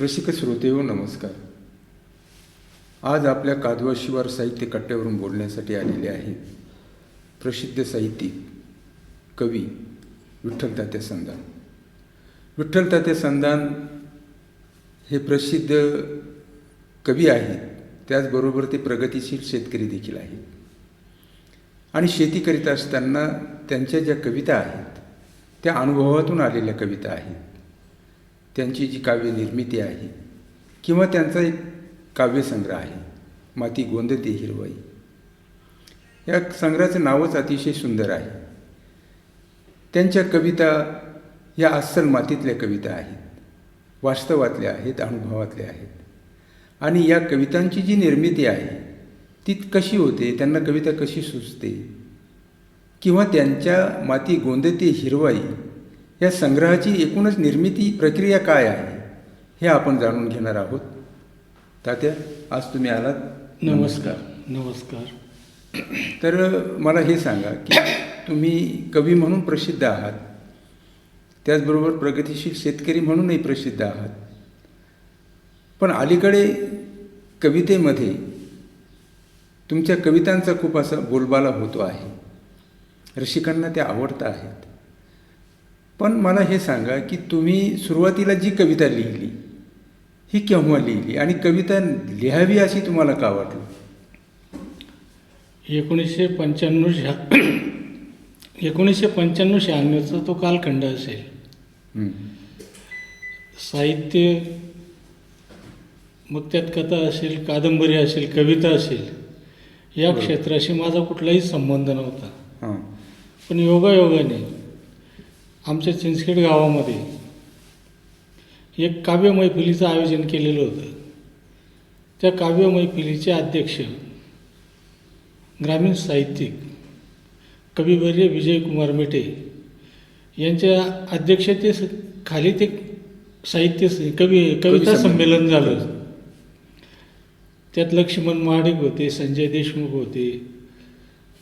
रसिक श्रोते हो नमस्कार. आज आपल्या कादवा शिवार साहित्य कट्ट्यावरून बोलण्यासाठी आलेले आहेत प्रसिद्ध साहित्यिक कवी विठ्ठल तात्या संधान विठ्ठल तात्या संधान हे प्रसिद्ध कवी आहेत. त्याचबरोबर ते प्रगतिशील शेतकरी देखील आहेत. आणि शेती करीत असताना त्यांच्या ज्या कविता आहेत त्या अनुभवातून आलेल्या कविता आहेत. त्यांची जी काव्य निर्मिती आहे किंवा त्यांचा एक काव्यसंग्रह आहे माती गोंदते हिरवाई. या संग्रहाचं नावच अतिशय सुंदर आहे. त्यांच्या कविता या अस्सल मातीतल्या कविता आहेत वास्तवातल्या आहेत अनुभवातल्या आहेत. आणि या कवितांची जी निर्मिती आहे ती कशी होते त्यांना कविता कशी सुचते किंवा त्यांच्या माती गोंदते हिरवाई या संग्रहाची एकूणच निर्मिती प्रक्रिया काय आहे हे आपण जाणून घेणार आहोत. तात्या आज तुम्ही आलात. नमस्कार. नमस्कार. तर मला हे सांगा की तुम्ही कवी म्हणून प्रसिद्ध आहात त्याचबरोबर प्रगतिशील शेतकरी म्हणूनही प्रसिद्ध आहात. पण अलीकडे कवितेमध्ये तुमच्या कवितांचा खूप असा बोलबाला होतो आहे. रसिकांना त्या आवडत आहेत. पण मला हे सांगा की तुम्ही सुरुवातीला जी कविता लिहिली ही केव्हा लिहिली आणि कविता लिहावी अशी तुम्हाला का वाटलं एकोणीसशे पंच्याण्णव शहा एकोणीसशे पंच्याण्णव शहाण्णवचा तो कालखंड असेल. साहित्य मग त्यात कथा असेल कादंबरी असेल कविता असेल या. क्षेत्राशी माझा कुठलाही संबंध नव्हता हां पण योगायोगाने आमच्या चिंचखेड गावामध्ये एक काव्य मैफिलीचं आयोजन केलेलं होतं. त्या काव्य मैफिलीचे अध्यक्ष ग्रामीण साहित्यिक कविवर्य विजयकुमार मेटे यांच्या अध्यक्षते खाली ते साहित्य कवी कविता संमेलन. झालं. त्यात लक्ष्मण महाडिक होते संजय देशमुख होते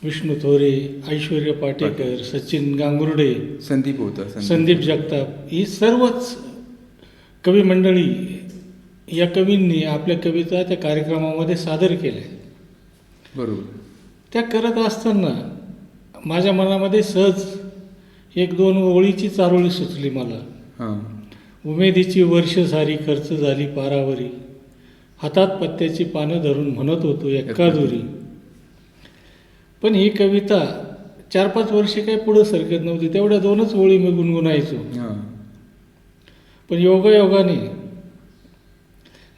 विष्णू थोरे ऐश्वर्य पाटेकर सचिन गांगुर्डे संदीप होता संदीप. जगताप ही सर्वच कवी मंडळी या कवींनी आपल्या कविता त्या कार्यक्रमामध्ये सादर केल्या. बरोबर. त्या करत असताना माझ्या मनामध्ये सहज एक दोन ओळीची चारोळी सुचली मला. हां. उमेदीची वर्ष सारी खर्च झाली पारावरी. हातात पत्त्याची पानं धरून म्हणत होतो एकादुरी. पण ही कविता चार पाच वर्षे काही पुढं सरकत नव्हती. तेवढ्या दोनच ओळी मी गुणगुणायचो. पण योगायोगाने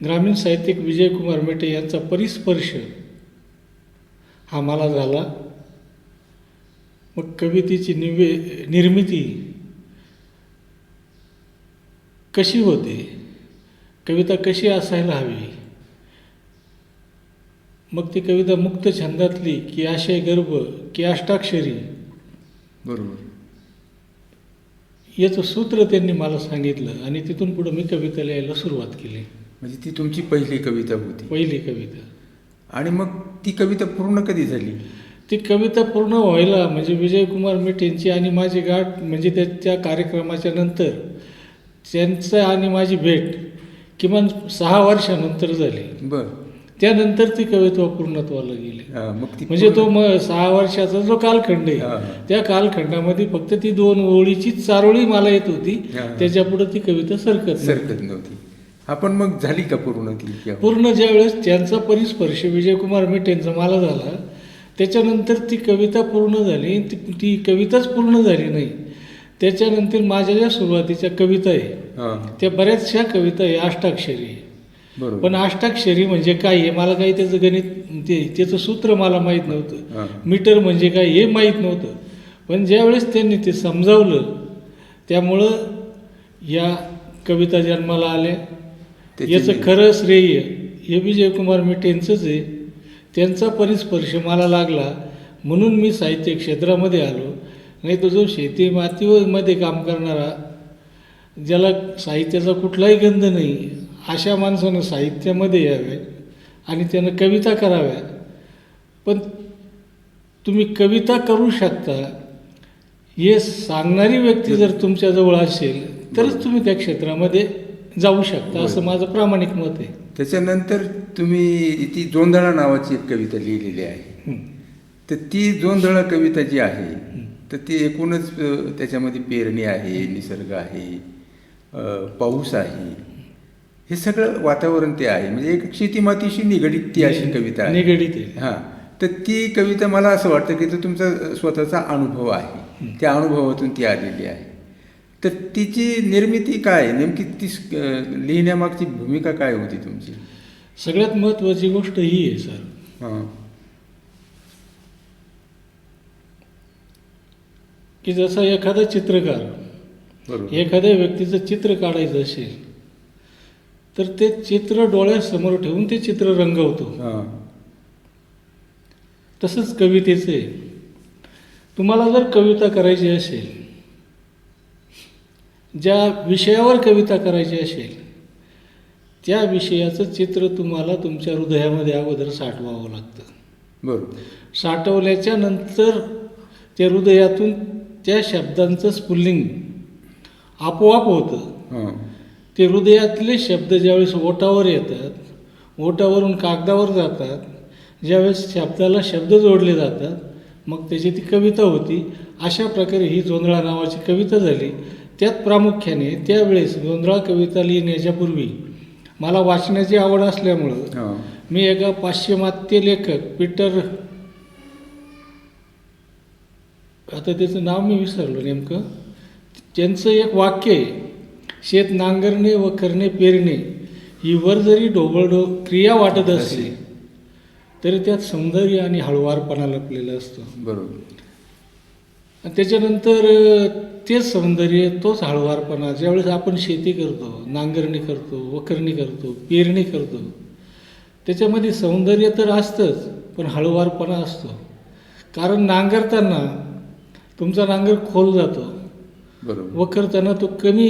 ग्रामीण साहित्यिक विजयकुमार मेटे यांचा परिस्पर्श हा मला झाला. मग कवितेची निवे निर्मिती कशी होते? कविता कशी असायला हवी? मग ती कविता मुक्त छंदातली की आशय गर्भ की अष्टाक्षरी. बरोबर. याचं सूत्र त्यांनी मला सांगितलं आणि तिथून पुढं मी कविता लिहायला सुरुवात केली. म्हणजे ती तुमची पहिली कविता होती. पहिली कविता. आणि मग ती कविता पूर्ण कधी झाली? ती कविता पूर्ण व्हायला म्हणजे विजयकुमार मेट यांची आणि माझी गाठ म्हणजे त्या त्या कार्यक्रमाच्या नंतर त्यांचं आणि माझी भेट किमान सहा वर्षानंतर झाली. बर. त्यानंतर ती कविता पूर्णत्वाला गेली मग म्हणजे तो पूर्ण- मग सहा वर्षाचा जो कालखंड आहे. त्या कालखंडामध्ये फक्त ती दोन ओळीची चारोळी मला येत होती. त्याच्या पुढे ती कविता सरकत. सरकत नव्हती आपण मग झाली का पूर्ण ती केव्हा? पूर्ण ज्यावेळेस त्यांचा परिस्पर्श विजयकुमार मेटेंचा मला झाला त्याच्यानंतर ती कविता पूर्ण झाली ती ती कविताच पूर्ण झाली नाही त्याच्यानंतर माझ्या ज्या सुरुवातीच्या कविता आहे त्या बऱ्याचशा कविता आहे अष्टाक्षरी आहे. बरोबर. पण अष्टाक्षरी म्हणजे काय आहे मला काही त्याचं गणित ते त्याचं सूत्र मला माहीत नव्हतं. मीटर म्हणजे काय हे माहीत नव्हतं. पण ज्यावेळेस त्यांनी ते समजावलं त्यामुळं या कविता जन्माला आल्या. याचं खरं श्रेय हे विजयकुमार मेटेंचंच आहे. त्यांचा परिस्पर्श मला लागला म्हणून मी साहित्य क्षेत्रामध्ये आलो. नाही तर जो शेती मातीमध्ये काम करणारा ज्याला साहित्याचा कुठलाही गंध नाही अशा माणसानं साहित्यामध्ये यावे आणि त्यानं कविता कराव्या. पण तुम्ही कविता करू शकता. हे सांगणारी व्यक्ती जर तुमच्याजवळ असेल तरच तुम्ही त्या क्षेत्रामध्ये जाऊ शकता असं. माझं प्रामाणिक मत आहे. त्याच्यानंतर तुम्ही ती जोंधळा नावाची एक कविता लिहिलेली आहे. तर ती जोंधळा कविता जी आहे तर ती एकूणच त्याच्यामध्ये पेरणी आहे निसर्ग आहे पाऊस आहे. हे सगळं वातावरण ते आहे. म्हणजे एक शेती मातीशी निगडीत ती अशी कविता आहे. निगडीत आहे. हां. तर ती कविता मला असं वाटतं की तो तुमचा स्वतःचा अनुभव आहे. त्या अनुभवातून ती आलेली आहे. तर तिची निर्मिती काय? नेमकी ती लिहिण्यामागची भूमिका काय होती तुमची? सगळ्यात महत्त्वाची गोष्ट ही आहे सर. हां. की जसा एखादा चित्रकार बरोबर. एखाद्या व्यक्तीचं चित्र काढायचं असेल तर ते चित्र डोळ्यासमोर ठेवून ते चित्र रंगवतो. तसंच कवितेचं. तुम्हाला जर कविता करायची असेल ज्या विषयावर कविता करायची असेल त्या विषयाचं चित्र तुम्हाला तुमच्या हृदयामध्ये अगोदर साठवावं लागतं. बरोबर साठवल्याच्या नंतर त्या हृदयातून त्या शब्दांचं स्फुल्लिंग आपोआप होतं. ते हृदयातले शब्द ज्यावेळेस ओटावर येतात ओटावरून कागदावर जातात ज्यावेळेस शब्दाला शब्द जोडले जातात मग त्याची ती कविता होती. अशा प्रकारे ही जोंधळा नावाची कविता झाली. त्यात प्रामुख्याने त्यावेळेस जोंधळा कविता लिहिण्याच्या पूर्वी मला वाचण्याची आवड असल्यामुळं हां. मी एका पाश्चिमात्य लेखक पीटर आता त्याचं नाव मी विसरलो नेमकं. त्यांचं एक वाक्य आहे. शेत नांगरणे व करणे पेरणे ही वर जरी ढोबळडो क्रिया वाटत असली तरी त्यात सौंदर्य आणि हळुवारपणा लपलेला असतो. बरोबर. आणि त्याच्यानंतर तेच सौंदर्य तोच हळुवारपणा ज्यावेळेस आपण शेती करतो नांगरणी करतो वखरणी करतो पेरणी करतो त्याच्यामध्ये सौंदर्य तर असतंच पण हळुवारपणा असतो. कारण नांगरताना तुमचा नांगर खोल जातो. बरोबर. वखरताना तो कमी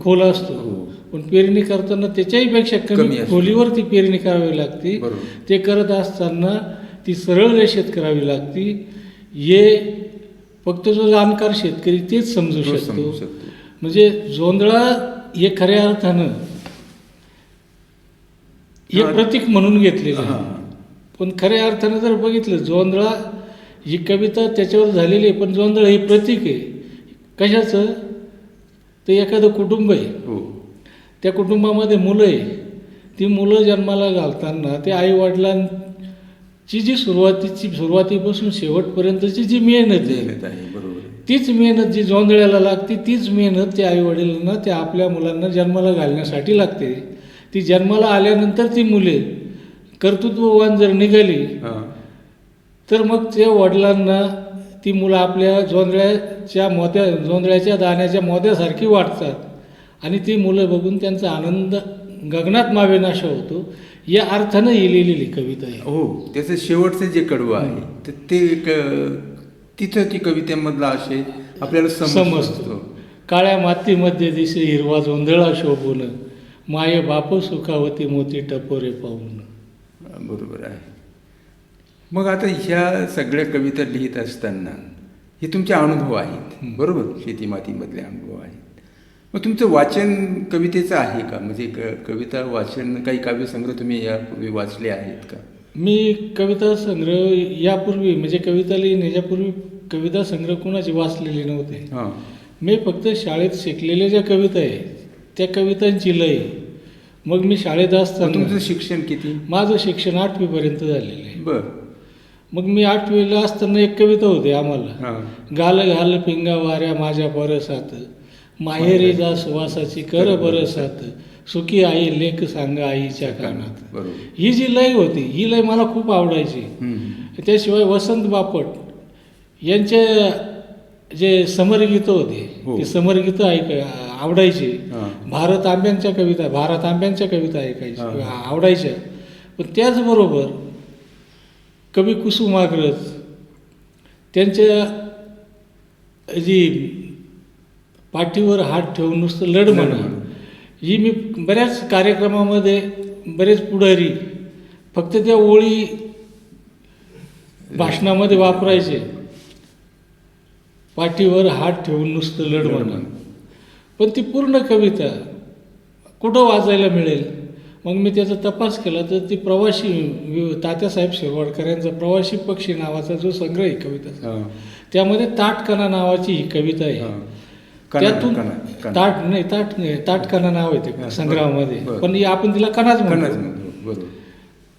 खोल असतो. हो. पण पेरणी करताना त्याच्याही पेक्षा कमी. खोलीवर ती पेरणी करावी लागते. ते करत असताना ती सरळ रेषेत करावी लागती. हे फक्त जो जाणकार शेतकरी तेच समजू शकतो. म्हणजे जोंधळा हे खऱ्या अर्थानं हे. प्रतीक म्हणून घेतलेलं आहे. पण खऱ्या अर्थानं जर बघितलं जोंधळा ही कविता त्याच्यावर झालेली आहे पण जोंधळ हे प्रतीक आहे. कशाचं? ते एखादं कुटुंब आहे. हो. त्या कुटुंबामध्ये मुलं आहे. ती मुलं जन्माला घालताना ते आईवडिलांची जी सुरुवातीची सुरुवातीपासून शेवटपर्यंतची जी मेहनत आहे बरोबर. तीच मेहनत जी जोंधळ्याला लागते तीच मेहनत त्या आईवडिलांना त्या आपल्या मुलांना जन्माला घालण्यासाठी लागते. ती जन्माला आल्यानंतर ती मुले कर्तृत्ववान जर निघाली तर मग त्या वडिलांना ती मुलं आपल्या जोंधळ्याच्या मोत्या जोंधळ्याच्या दाण्याच्या मोत्यासारखी वाटतात. आणि ती मुलं बघून त्यांचा आनंद गगनात मावेनाशा होतो. या अर्थानं ही लिहिलेली कविता आहे. हो त्याचं शेवटचं जे कडवं आहे तर ते तिथं ती कवितेमधला आशय आपल्याला समजतो. समजतो. काळ्या मातीमध्ये दिसे हिरवा जोंधळा शोभून माये बाप सुखावती मोती टपोरे पाहून. बरोबर आहे. मग आता ह्या सगळ्या कविता लिहित असताना हे तुमचे अनुभव आहेत. बरोबर? शेती मातीमधले अनुभव आहेत. मग तुमचं वाचन कवितेचं आहे का? म्हणजे क कविता वाचन काही काव्यसंग्रह तुम्ही यापूर्वी वाचले आहेत का? मी कविता संग्रह यापूर्वी म्हणजे कविता लिहिण्याच्यापूर्वी कविता संग्रह कुणाचे वाचलेले नव्हते. हां. मी फक्त शाळेत शिकलेल्या ज्या कविता आहेत त्या कवितांची लय. मग मी शाळेत असताना तुमचं शिक्षण किती? माझं शिक्षण आठवीपर्यंत झालेलं आहे. बर. मग मी आठवीला असताना एक कविता होती आम्हाला. गाल घाल पिंगा वाऱ्या माझ्या परसात माहेरी जा सुवासाची कर बरसात. सुखी आई लेख सांगा आईच्या कानात. ही जी लय होती ही लय मला खूप आवडायची. त्याशिवाय वसंत बापट यांचे जे समरगीतं होते हो. ते समरगीतं ऐक आवडायची. भारत आंब्यांच्या कविता भारत आंब्यांच्या कविता. ऐकायच्या आवडायच्या. पण त्याचबरोबर कवी कुसुमाग्रज त्यांच्या जी पाठीवर हात ठेवून नुसतं लढ म्हणा. ही मी बऱ्याच कार्यक्रमामध्ये बरेच पुढारी फक्त त्या ओळी भाषणामध्ये वापरायचे पाठीवर हात ठेवून नुसतं लढ म्हणा. पण ती पूर्ण कविता कुठं वाचायला मिळेल मग मी त्याचा तपास केला तर ती प्रवासी तात्यासाहेब शिरवाडकर यांचा प्रवासी पक्षी नावाचा जो संग्रह आहे कविता हा, त्यामध्ये ताटकणा नावाची ही कविता आहे. त्यातून. ताट नाही ताट नाही ताटकणा नाव आहे ते संग्रहामध्ये. पण आपण तिला कणाच म्हणतो.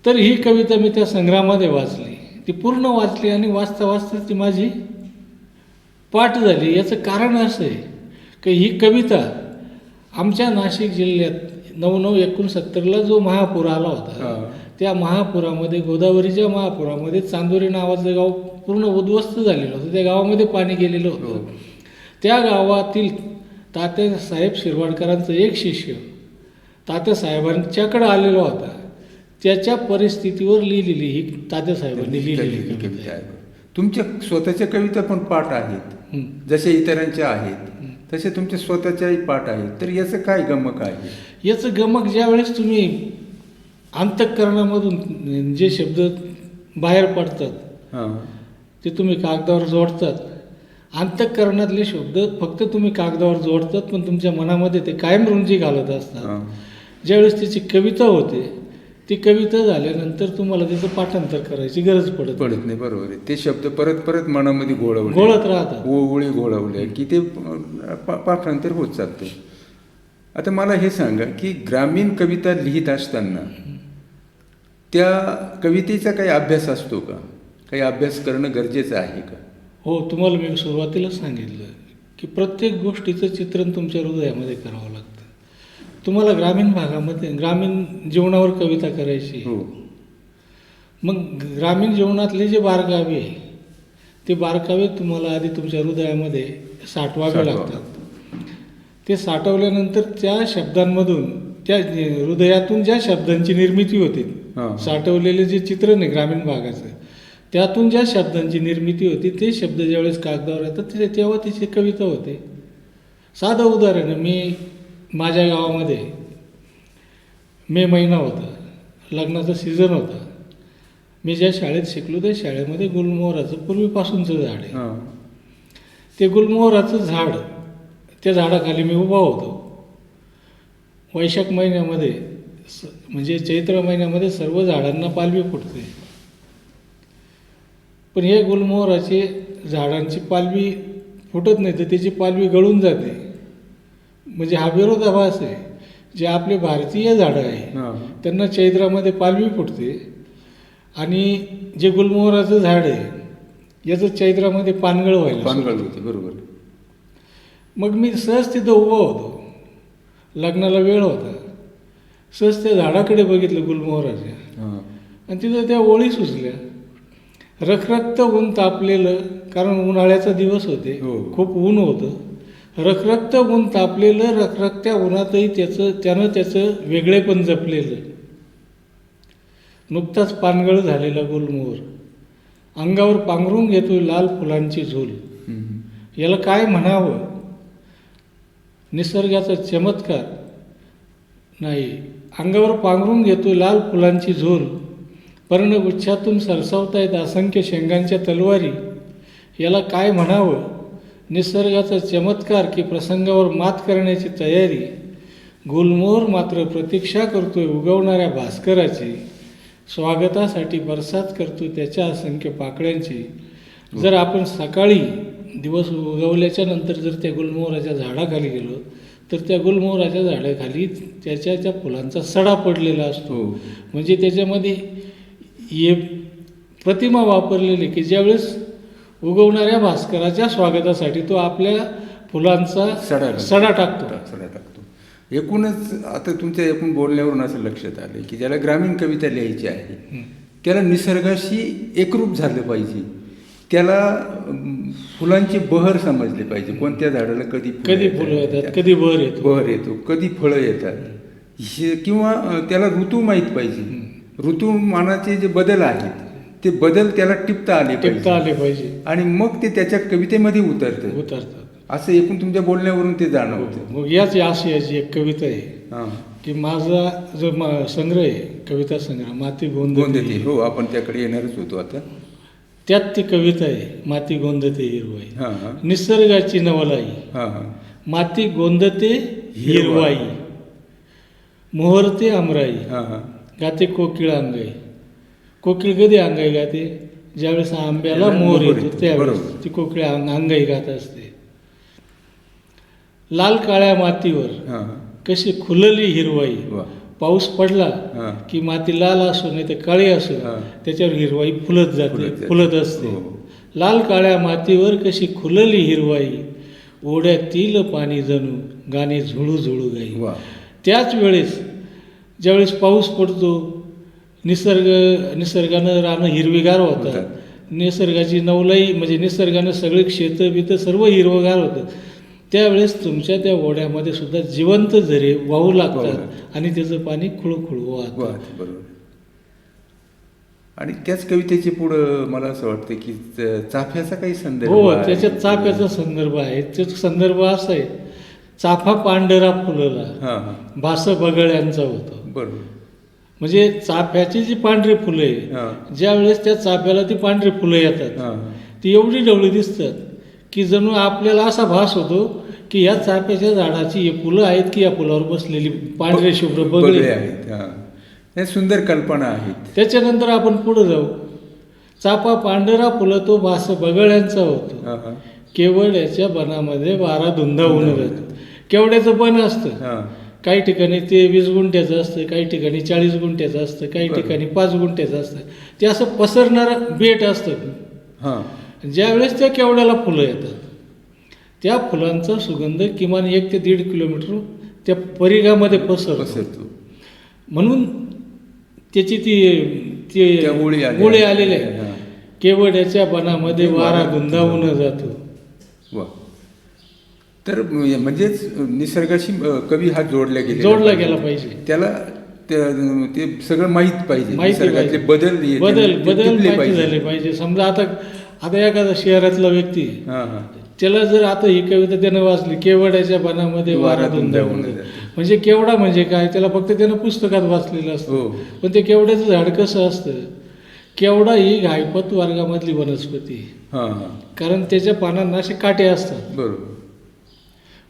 तर ही कविता मी त्या संग्रहामध्ये वाचली. ती पूर्ण वाचली आणि वाचता वाचता ती माझी पाठ झाली. याचं कारण असं आहे की ही कविता आमच्या नाशिक जिल्ह्यात नऊ नऊ एकोणसत्तरला जो महापूर आला होता हा. त्या महापुरामध्ये गोदावरीच्या महापुरामध्ये चांदोरी नावाचं गाव पूर्ण उद्ध्वस्त झालेलं होतं त्या गावामध्ये पाणी गेलेलं हो. होतं त्या गावातील तात्यासाहेब शिरवाडकरांचं एक शिष्य तात्यासाहेबांच्याकडे आलेला होता त्याच्या परिस्थितीवर लिहिलेली ही तात्यासाहेबांनी लिहिलेली ही कविता आहे. तुमच्या स्वतःच्या कविता पण पाठ आहेत हं. जसे इतरांच्या आहेत तसे तुमच्या स्वतःच्याही पाठ आहेत. तर याचं काय गमक आहे? याचं गमक ज्यावेळेस तुम्ही अंतःकरणामधून जे शब्द बाहेर पडतात हां. ते तुम्ही कागदावर जोडतात. अंतःकरणातले शब्द फक्त तुम्ही कागदावर जोडतात पण तुमच्या मनामध्ये ते कायम रुंजी घालत असतात. ज्यावेळेस त्याची कविता होते ती कविता झाल्यानंतर तुम्हाला त्याचं पाठांतर करायची गरज पडत. पडत नाही बरोबर आहे. ते शब्द परत परत मनामध्ये घोळवले. घोळत राहतात. ओळी घोळवले. की ते पा- पाठांतर होत चालतं आता मला हे सांगा की ग्रामीण कविता लिहित असताना त्या कवितेचा काही अभ्यास असतो का? काही अभ्यास करणं गरजेचं आहे का? हो तुम्हाला मी सुरुवातीला सांगितलं की प्रत्येक गोष्टीचं चित्रण तुमच्या हृदयामध्ये करावं लागतं. तुम्हाला ग्रामीण भागामध्ये ग्रामीण जीवनावर कविता करायची आहे. हो मग ग्रामीण जीवनातले जे बारकावे आहे ते बारकावे तुम्हाला आधी तुमच्या हृदयामध्ये साठवावे. लागतात ते साठवल्यानंतर त्या शब्दांमधून त्या हृदयातून ज्या शब्दांची निर्मिती होते. साठवलेले जे चित्रण आहे ग्रामीण भागाचं त्यातून ज्या शब्दांची निर्मिती होती ते शब्द ज्यावेळेस कागदावर येतात तेव्हा तिची कविता होते साधं उदाहरण आहे मी माझ्या गावामध्ये मे महिना होता. लग्नाचा सीझन होता. मी ज्या शाळेत शिकलो त्या शाळेमध्ये गुलमोहराचं पूर्वीपासूनचं झाड आहे. ते गुलमोहराचं झाड त्या झाडाखाली मी उभा होतो. वैशाख महिन्यामध्ये स म्हणजे चैत्र महिन्यामध्ये सर्व झाडांना पालवी फुटते. पण हे गुलमोहराचे झाडांची पालवी फुटत नाही तर त्याची पालवी गळून जाते. म्हणजे हा विरोधाभास आहे जे आपले भारतीय झाडं आहे त्यांना चैत्रामध्ये पालवी फुटते. आणि जे गुलमोहराचं झाड आहे याचं चैत्रामध्ये पानगळ व्हायला पानगळ होते. बरोबर. मग मी सहज तिथं उभा होतो. लग्नाला वेळ होता. सहज त्या झाडाकडे बघितलं गुलमोहराच्या. आणि तिथं त्या ओळी सुचल्या रखरक्त ऊन तापलेलं कारण उन्हाळ्याचा दिवस होते. हो. खूप ऊन होतं. रखरक्त ऊन तापलेलं रखरखत्या उन्हातही त्याचं त्यानं त्याचं वेगळेपण जपलेलं. नुकताच पानगळ झालेला गुलमोहर अंगावर पांघरून घेतोय लाल फुलांची झोल. याला काय म्हणावं? निसर्गाचा चमत्कार. नाही अंगावर पांघरून घेतो लाल फुलांची झोल. पर्णगुच्छातून सरसावतायत असंख्य शेंगांच्या तलवारी. याला काय म्हणावं? निसर्गाचा चमत्कार की प्रसंगावर मात करण्याची तयारी गुलमोहर मात्र प्रतीक्षा करतोय उगवणाऱ्या भास्कराची स्वागतासाठी बरसात करतो त्याच्या असंख्य पाकळ्यांची. जर आपण सकाळी दिवस उगवल्याच्या नंतर जर त्या गुलमोहराच्या झाडाखाली गेलो तर त्या गुलमोहराच्या झाडाखाली त्याच्या त्या फुलांचा सडा पडलेला असतो. हो. म्हणजे त्याच्यामध्ये ये प्रतिमा वापरलेली की ज्यावेळेस उगवणाऱ्या भास्कराच्या स्वागतासाठी तो आपल्या फुलांचा सडा. सडा टाकतो. सडा टाकतो. एकूणच आता तुमच्या एकूण बोलण्यावरून असं लक्षात आलं की ज्याला ग्रामीण कविता लिहायची आहे. त्याला निसर्गाशी एकरूप झालं पाहिजे. त्याला फुलांची बहर समजली पाहिजे. कोणत्या झाडाला कधी कधी फुलं येतात कधी बर येतो. बहर येतो कधी फळं येतात. हे किंवा त्याला ऋतू माहीत पाहिजे. ऋतुमानाचे जे बदल आहेत ते बदल त्याला टिपता आले टिपता आले पाहिजे. आणि मग ते त्याच्या कवितेमध्ये उतरतं. उतरतात असं एकूण तुमच्या बोलण्यावरून ते जाणवतं. मग याच आशयाची एक कविता आहे. हां. की माझा जो मा- संग्रह आहे कविता संग्रह माती गोंद गोंदती. हो आपण त्याकडे येणारच होतो आता. त्यात ती कविता आहे माती गोंदते हिरवाई. हां हां. निसर्गाची नवलाई. हां हां. माती गोंदते हिरवाई. मोहर ते अमराई. हां हां. गाते कोकिळ अंगाई कोकिळ कधी अंगाई गाते? ज्यावेळेस आंब्याला मोहर येतो त्यावेळेस. ती कोकिळ अंग- अंगाई गात असते. लाल काळ्या मातीवर कशी खुलली हिरवाई. पाऊस पडला की माती लाल असो नाही तर काळी असो. त्याच्यावर हिरवाई फुलत जाते फुलत असते. हो. लाल काळ्या मातीवर कशी खुलली हिरवाई. ओढ्यातील पाणी जणू गाणे झुळू झुळू गाई. त्याच वेळेस ज्यावेळेस पाऊस पडतो निसर्ग निसर्गानं रानं हिरवीगार होतात. निसर्गाची नवलाई म्हणजे निसर्गानं सगळे क्षेत्र बितं सर्व हिरवगार होतं. त्यावेळेस तुमच्या त्या ओढ्यामध्ये सुद्धा जिवंत झरे वाहू लागतात. आणि त्याचं पाणी खुळखुळ वाहतं. बरोबर. आणि त्याच कवितेचे पुढं मला असं वाटतं की चाफ्याचा काही संदर्भ हो आहे. त्याच्यात चाफ्याचा संदर्भ आहे. त्याचा संदर्भ असा आहे. चाफा पांढरा फुलला. भास बगळ्यांचा होतो. बरोबर. म्हणजे चाफ्याची जी पांढरी फुलं आहे ज्या वेळेस त्या चाफ्याला ती पांढरी फुलं येतात ती एवढी डवळी दिसतात की जणू आपल्याला असा भास होतो की या चाफ्याच्या झाडाची हे फुलं आहेत की या फुलावर बसलेली पांढरे शुभ्र बगळे. आहेत सुंदर कल्पना आहेत. त्याच्यानंतर आपण पुढे जाऊ. चाफा पांढरा फुलं तो भास बगळ्यांचा होतो. केवड्याच्या बनामध्ये वारा धुंदावून जातो केवड्याचं बन असतं? काही ठिकाणी ते वीस गुंठ्याचं असतं काही ठिकाणी चाळीस गुंठ्याचं असतं काही. ठिकाणी पाच गुंठ्याचं असतं. ते असं पसरणारं बेट असतं. हां. ज्यावेळेस त्या केवड्याला फुलं येतात त्या फुलांचा सुगंध किमान एक ते दीड किलोमीटर त्या परिघामध्ये पसरतो. पसरतो. म्हणून त्याची ती ती आहे हां. केवड्याच्या बनामध्ये वारा धुंदावून जातो. तर म- म्हणजेच निसर्गाशी कवी हा जोडला गेला जोडला गेला पाहिजे. त्याला त्या- ते सगळं माहीत पाहिजे. माहिती निसर्गातले. बदल बदल बदल झाले पाहिजे. समजा आता आता एखादा शहरातला व्यक्ती त्याला जर आता ही कविता त्यानं वाचली केवड्याच्या बनामध्ये वारा वारा धुंदावून धुंदावून जातो. जातो. म्हणजे केवडा म्हणजे काय? त्याला फक्त त्यानं पुस्तकात वाचलेलं असतं. हो. पण ते केवड्याचं झाड कसं असतं? केवडा ही घायपत वर्गामधली वनस्पती. हां हां. कारण त्याच्या पानांना असे काटे असतात. बरोबर.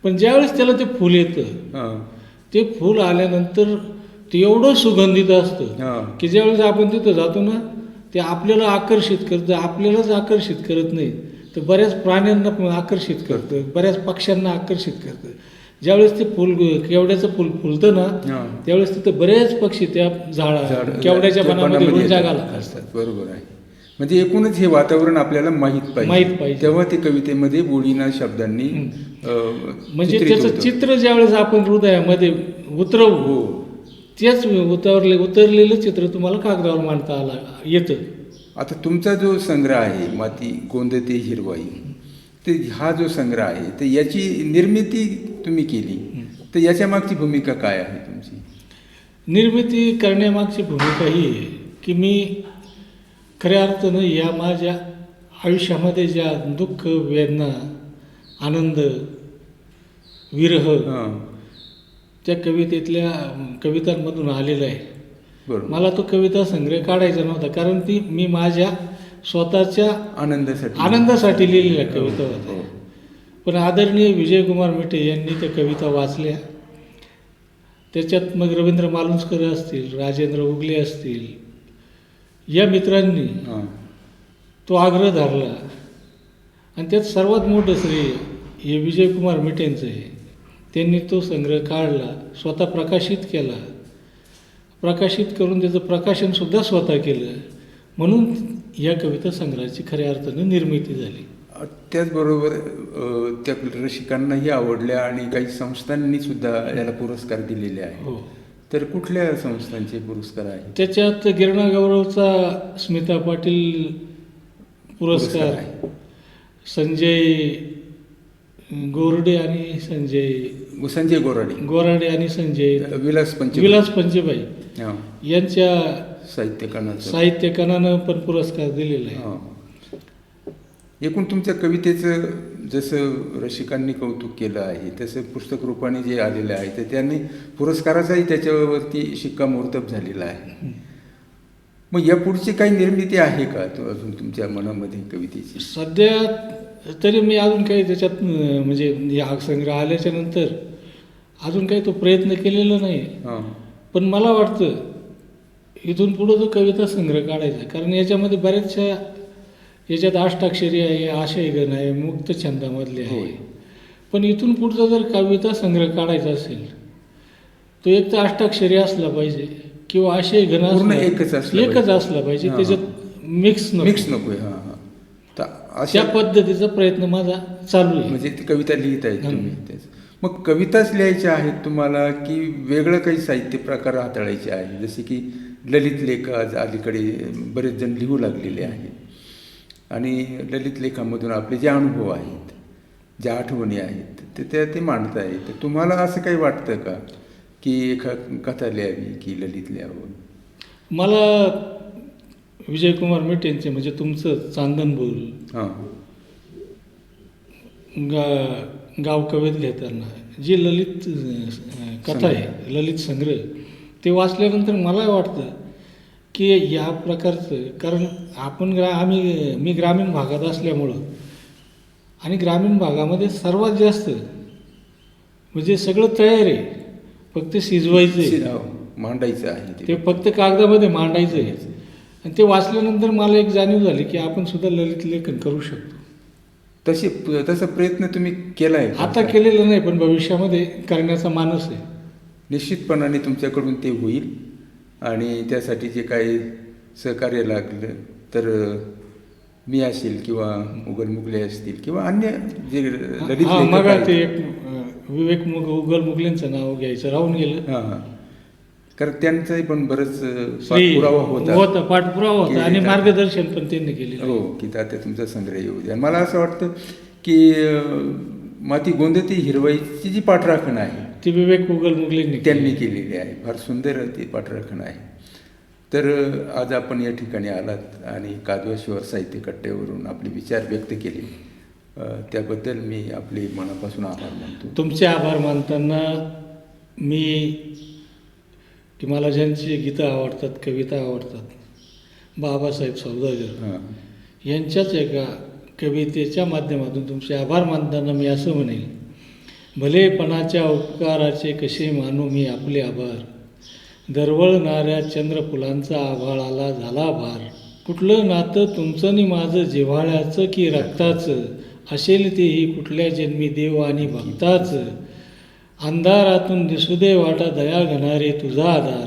पण ज्यावेळेस त्याला ते फुल येतं हां. ते फुल आल्यानंतर ते एवढं सुगंधित असतं हां. की ज्यावेळेस आपण तिथं जातो ना ते आपल्याला आकर्षित करतं आपल्यालाच आकर्षित करत नाही. तर बऱ्याच प्राण्यांना पण आकर्षित करतं बऱ्याच पक्ष्यांना आकर्षित करतं. ज्यावेळेस ते फुल केवड्याचं फुल फुलतं ना हां. त्यावेळेस तिथं बरेच पक्षी त्या झाडा झाड- केवड्याच्या रुंजा येतात. घालत असतात. बरोबर आहे. म्हणजे एकूणच हे वातावरण आपल्याला माहीत पाहिजे. माहीत पाहिजे. तेव्हा ते कवितेमध्ये बोळीना शब्दांनी म्हणजे त्याचं. चित्र ज्यावेळेस आपण हृदयामध्ये उतरवू हो. तेच उतरले उतरलेलं चित्र तुम्हाला कागदावर मांडता आला येतं. आता तुमचा जो संग्रह आहे माती गोंदते हिरवाई ते हा जो संग्रह आहे तर याची निर्मिती तुम्ही केली. तर याच्या मागची भूमिका काय आहे तुमची? निर्मिती करण्यामागची भूमिका ही आहे की मी खऱ्या अर्थानं या माझ्या आयुष्यामध्ये ज्या दुःख वेदना आनंद विरह त्या कवितेतल्या कवितांमधून आलेला आहे. मला तो कविता संग्रह काढायचा नव्हता कारण ती मी माझ्या स्वतःच्या आनंदासाठी आनंदासाठी लिहिलेल्या कविता हो, होत्या. हो. पण आदरणीय विजयकुमार मिठे यांनी त्या कविता वाचल्या. त्याच्यात मग रवींद्र मालुंजकर असतील राजेंद्र उगले असतील या मित्रांनी हां. तो आग्रह धरला. आणि त्यात सर्वात मोठं श्रेय हे विजयकुमार मिटेंचं आहे. त्यांनी तो संग्रह काढला स्वतः प्रकाशित केला. प्रकाशित करून त्याचं प्रकाशनसुद्धा स्वतः केलं. म्हणून या कविता संग्रहाची खऱ्या अर्थानं निर्मिती झाली. त्याचबरोबर त्या रसिकांनाही आवडल्या आणि काही संस्थांनी सुद्धा याला पुरस्कार दिलेले आहे हो. तर कुठल्या संस्थांचे पुरस्कार आहे त्याच्यात गिरणा गौरवचा स्मिता पाटील पुरस्कार आहे. संजय गोरडे आणि संजय संजय गोराडे. गोराडे आणि संजय विलास पंच विलास पंचेबाई. हां. यांच्या साहित्यकानाचं. साहित्यकानानं पण पुरस्कार दिलेला आहे. हां. एकूण तुमच्या कवितेचं जसं रसिकांनी कौतुक केलं आहे तसं पुस्तक रूपाने जे आलेलं आहे तर त्यांनी पुरस्काराचाही त्याच्यावरती शिक्कामोर्तब झालेला आहे. मग या पुढची काही निर्मिती आहे का तो अजून तुमच्या मनामध्ये कवितेची? सध्या तरी मी अजून काही त्याच्यात म्हणजे या संग्रह आल्याच्यानंतर अजून काही तो प्रयत्न केलेला नाही. हां. पण मला वाटतं इथून पुढं जो कविता संग्रह काढायचा. कारण याच्यामध्ये बऱ्याचशा याच्यात अष्टाक्षरी आहे आशयगण आहे मुक्त छंदामधले आहे. पण इथून पुढचा जर कविता संग्रह काढायचा असेल तो एक तर अष्टाक्षरी असला पाहिजे किंवा आशय घन पूर्ण असला- एकच असलं एकच. असला पाहिजे त्याच्यात मिक्स नको. मिक्स नको हां हां. तर अशा पद्धतीचा प्रयत्न माझा चालू आहे. म्हणजे ती कविता लिहित आहेत हं. तेच. मग कविताच लिहायच्या आहेत तुम्हाला की वेगळं काही साहित्य प्रकार हाताळायचे आहे? जसे की ललित लेख आज अलीकडे बरेच जण लिहू लागलेले आहेत. आणि ललित लेखामधून आपले जे अनुभव आहेत ज्या आठवणी आहेत ते त्या ते मांडता येत. तुम्हाला असं काही वाटतं का की एखा कथा लिहावी की ललित लिहावं? मला विजयकुमार मेटेंचे म्हणजे तुमचं चांदन बोल हां. गा गाव कवेत घेताना जी ललित कथा आहे ललित संग्रह ते वाचल्यानंतर मला वाटतं की या प्रकारचं कारण आपण ग्रा आम्ही मी ग्रामीण भागात असल्यामुळं आणि ग्रामीण भागामध्ये सर्वात जास्त म्हणजे सगळं तयार आहे. फक्त शिजवायचं आहे. मांडायचं आहे ते. फक्त कागदामध्ये मांडायचं आहे. आणि ते वाचल्यानंतर मला एक जाणीव झाली की आपण सुद्धा ललित लेखन करू शकतो. तसे तसा प्रयत्न तुम्ही केलाय का? आता केलेलं नाही पण भविष्यामध्ये करण्याचा मानस आहे. निश्चितपणाने तुमच्याकडून ते होईल. आणि त्यासाठी जे काही सहकार्य लागलं तर मी असेल किंवा उगल मुगले असतील किंवा अन्य जे ललित मग. ते एक विवेक मुग उगल मुगलेंचं नाव घ्यायचं राहून गेलं हां हां कारण त्यांचाही पण बरंच अ, श्री- पुरावा होता होता पाठपुरावा होता आणि त्या- मार्गदर्शन पण त्यांनी आहे. हो की तात्या तुमचा संग्रह येऊ द्या मला असं वाटतं की माती गोंदती हिरवाईची जी पाठराखण आहे ती विवेक मुगलेंनी त्यांनी केली. केलेली आहे. फार सुंदर ती पाठराखण आहे. तर आज आपण या ठिकाणी आलात आणि कादवाशिवर साहित्य कट्ट्यावरून आपले विचार व्यक्त केले. त्याबद्दल मी आपले मनापासून आभार मानतो. तुमचे आभार मानताना मी की मला ज्यांची गीतं आवडतात कविता आवडतात बाबासाहेब सौदागर हां. यांच्याच एका कवितेच्या माध्यमातून तुमचे आभार मानताना मी असं म्हणेल भलेपणाच्या उपकाराचे कसे मानू मी आपले आभार. दरवळणाऱ्या चंद्रफुलांचा आभाळाला झाला भार. कुठलं नातं तुमचं नि माझं जिव्हाळ्याचं की रक्ताचं? असेल तेही कुठल्या जन्मी देव आणि भक्ताचं? अंधारातून दिसू दे वाटा दया घेणारे तुझा आधार.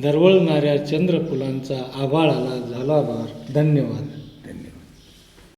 दरवळणाऱ्या चंद्रफुलांचा आभाळाला झाला भार. धन्यवाद.